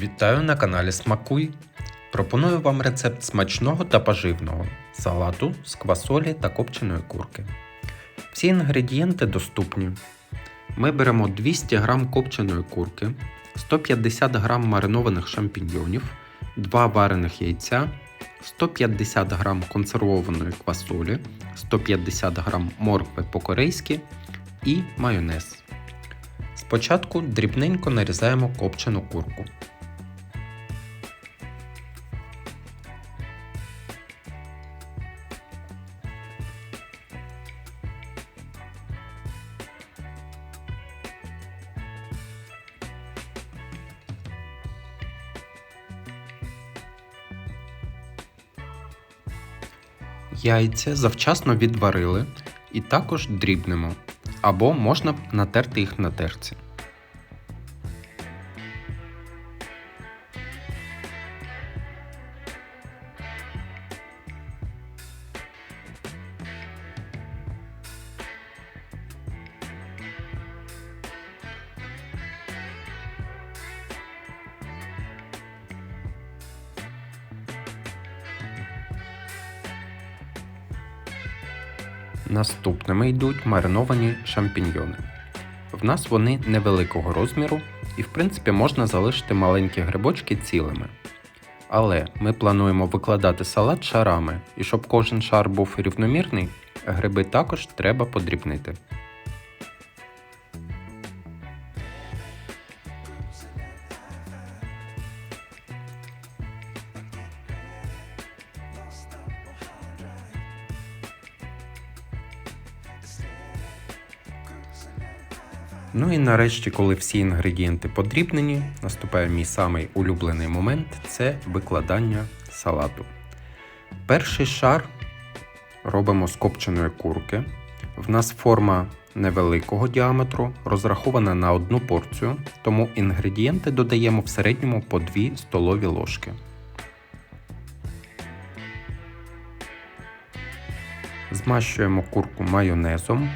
Вітаю на каналі Смакуй. Пропоную вам рецепт смачного та поживного салату з квасолі та копченої курки. Всі інгредієнти доступні. Ми беремо 200 г копченої курки, 150 г маринованих шампіньйонів, 2 варених яйця, 150 г консервованої квасолі, 150 г моркви по-корейськи і майонез. Спочатку дрібненько нарізаємо копчену курку. Яйця завчасно відварили і також дрібнемо, або можна натерти їх на терці. Наступними йдуть мариновані шампіньйони. В нас вони невеликого розміру і в принципі можна залишити маленькі грибочки цілими. Але ми плануємо викладати салат шарами, і щоб кожен шар був рівномірний, гриби також треба подрібнити. Ну і нарешті, коли всі інгредієнти подрібнені, наступає мій самий улюблений момент це викладання салату. Перший шар робимо з копченої курки. В нас форма невеликого діаметру, розрахована на одну порцію, тому інгредієнти додаємо в середньому по 2 столові ложки. Змащуємо курку майонезом.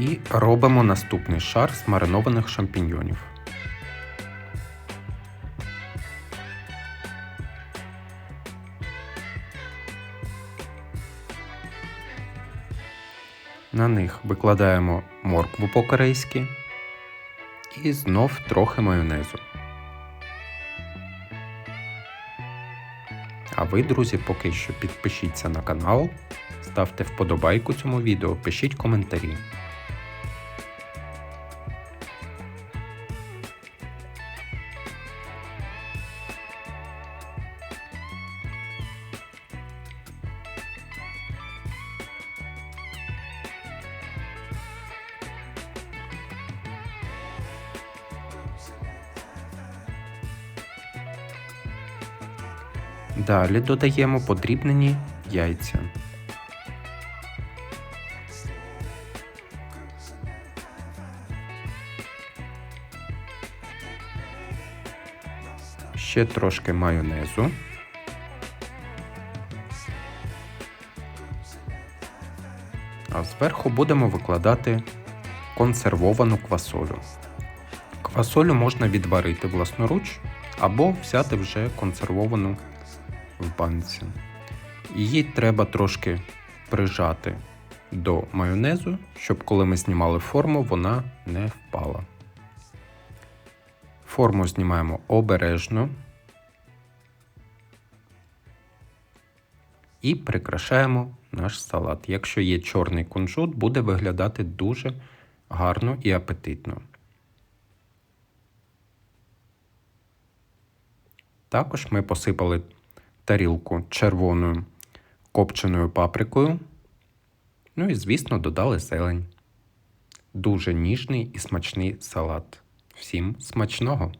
І робимо наступний шар з маринованих шампіньйонів. На них викладаємо моркву по-корейськи і знов трохи майонезу. А ви, друзі, поки що підпишіться на канал, ставте вподобайку цьому відео, пишіть коментарі. Далі додаємо подрібнені яйця. Ще трошки майонезу. А зверху будемо викладати консервовану квасолю. Квасолю можна відварити власноруч або взяти вже консервовану в банці. Її треба трошки прижати до майонезу, щоб коли ми знімали форму, вона не впала. Форму знімаємо обережно і прикрашаємо наш салат. Якщо є чорний кунжут, буде виглядати дуже гарно і апетитно. Також ми посипали тарілку червоною копченою паприкою. Ну і, звісно, додали зелень. Дуже ніжний і смачний салат. Всім смачного!